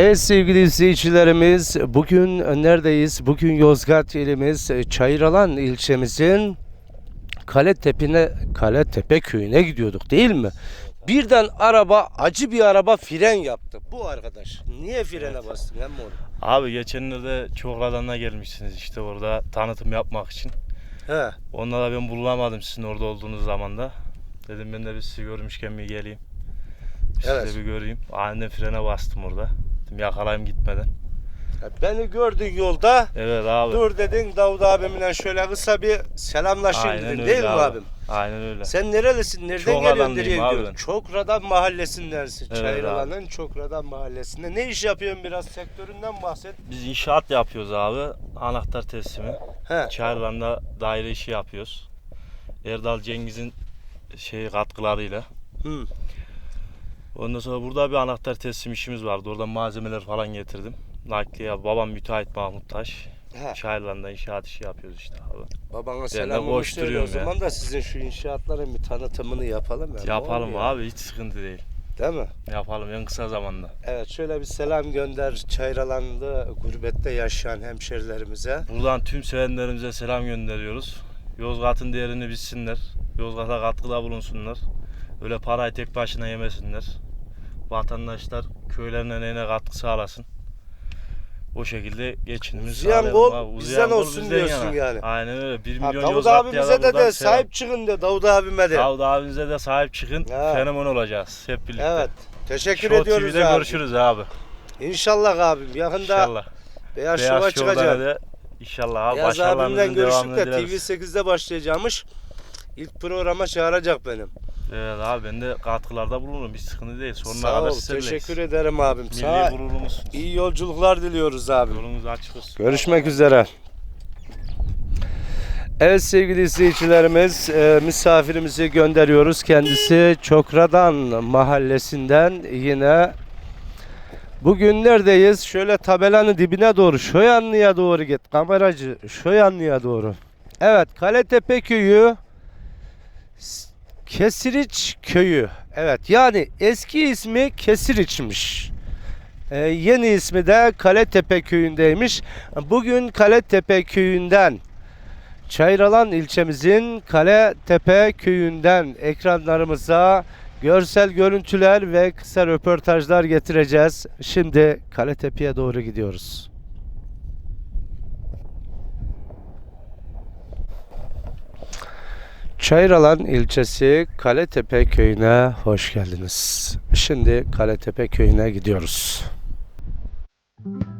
Evet sevgili izleyicilerimiz bugün neredeyiz? Bugün Yozgat ilimiz e, Çayıralan ilçemizin Kaletepe'ne Kaletepe köyüne gidiyorduk değil mi? Birden araba acı bir araba fren yaptı. Bu arkadaş. Niye frene bastın hem oğlum? Abi geçenlerde Çokra'dan gelmişsiniz işte orada tanıtım yapmak için. He. Onunla da ben bulunamadım sizin orada olduğunuz zamanda. Dedim ben de bir sizi görmüşken bir geleyim. Sizi Evet. bir göreyim. Aniden frene bastım orada. Dedim yakalayayım gitmeden. Beni gördün yolda. Evet abi. Dur dedin Davut abimle şöyle kısa bir selamlaşayım Aynen dedin değil mi abi. abim? Aynen öyle. Sen nerelisin? Nereden Çokra'dan geliyorsun? Nereye gidiyorsun? Çokra'dan mahallesindensin. Evet Çayıralan'ın Çokra'dan mahallesinde. Ne iş yapıyorsun biraz sektöründen bahset. Biz inşaat yapıyoruz abi. Anahtar teslimi. He. Çayırlan'da daire işi yapıyoruz. Erdal Cengiz'in şey katkılarıyla. Hı. Ondan sonra burada bir anahtar teslim işimiz vardı. Oradan malzemeler falan getirdim. Nakliye babam müteahhit Mahmut Taş. He. Çayırlan'da inşaat işi yapıyoruz işte abi. Babana selamımı söyle o ya. zaman da sizin şu inşaatların bir tanıtımını yapalım. ya. Ne Yapalım oluyor? abi hiç sıkıntı değil. Değil mi? Yapalım en kısa zamanda. Evet şöyle bir selam gönder Çayıralan'da gurbette yaşayan hemşerilerimize. Buradan tüm sevenlerimize selam gönderiyoruz. Yozgat'ın değerini bilsinler. Yozgat'a katkıda bulunsunlar. Öyle parayı tek başına yemesinler. Vatandaşlar köylerine neyine katkı sağlasın. O şekilde geçinimizi Uzayan gol abi. bizden gol olsun bizden diyorsun yana. yani. Aynen öyle. 1 Ha, milyon Davut Yozgatlı'ya abimize de, de sahip çıkın de Davut abime de. Davut abimize de sahip çıkın. Ha. Fenomen olacağız hep birlikte. Evet. Teşekkür Show ediyoruz TV'de abi. görüşürüz abi. İnşallah abim. Yakında İnşallah. Beyaz, Beyaz Şov'a çıkacak. da inşallah abi Beyaz görüştük devamını de dileriz. TV8'de başlayacakmış. İlk programa çağıracak benim. Evet abi ben de katkılarda bulunurum. Bir sıkıntı değil. Sonuna Sağ kadar ol. sizlerleyiz. Teşekkür ederim abim. Milli Sağ gururumuz. İyi yolculuklar diliyoruz abim. Yolumuz açık olsun. Görüşmek üzere. Evet sevgili izleyicilerimiz e, misafirimizi gönderiyoruz. Kendisi Çokradan mahallesinden yine Bugün neredeyiz? Şöyle tabelanın dibine doğru, Şoyanlı'ya doğru git. Kameracı, Şoyanlı'ya doğru. Evet, Kaletepe köyü Kesiriç köyü. Evet, yani eski ismi Kesiriç'miş. Ee, yeni ismi de Kaletepe köyündeymiş. Bugün Kaletepe köyünden Çayralan ilçemizin Kaletepe köyünden ekranlarımıza görsel görüntüler ve kısa röportajlar getireceğiz. Şimdi Kaletepe'ye doğru gidiyoruz. Çayralan ilçesi Kaletepe köyüne hoş geldiniz. Şimdi Kaletepe köyüne gidiyoruz. kanalı,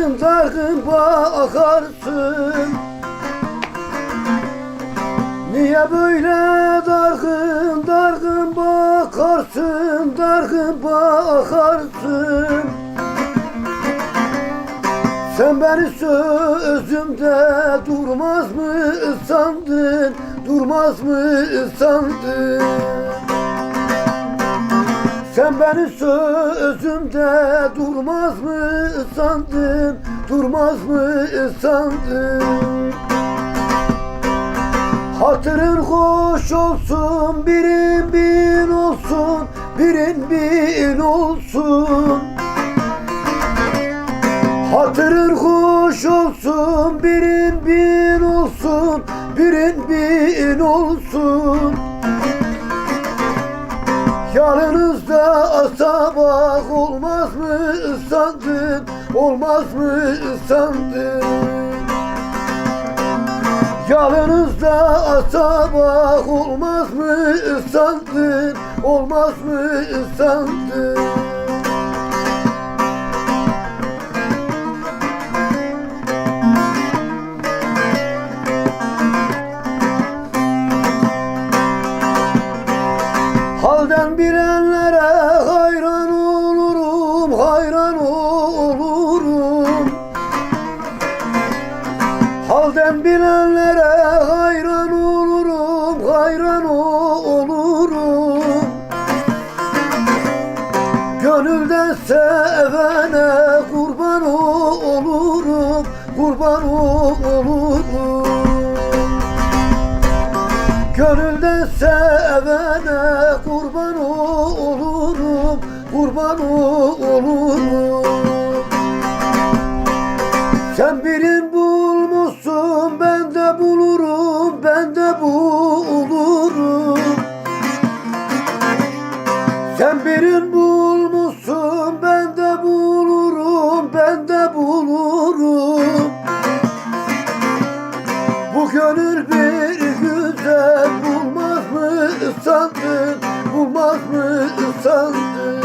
bakarsın Dargın bakarsın Niye böyle dargın dargın bakarsın Dargın bakarsın Sen beni sözümde durmaz mı sandın Durmaz mı sandın sen beni sözümde durmaz mı sandın, durmaz mı sandın? Hatırın hoş olsun, birin bin olsun, birin bin olsun. Hatırın hoş olsun, birin bin olsun, birin bin olsun. Yanınızda sabah olmaz mı sandın, olmaz mı sandın? Yanınızda sabah olmaz mı sandın, olmaz mı sandın? Halden bilenlere Bilenlere hayran olurum, hayran olurum. Gönülden sevene kurban olurum, kurban olurum. Gönülden sevene kurban olurum, kurban olurum. Sen birin bir güzel bulmak mı sandın bulmak mı sandın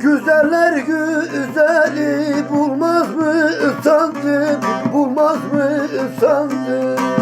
Güzeller güzeli bulmaz mı sandın bulmaz mı sandın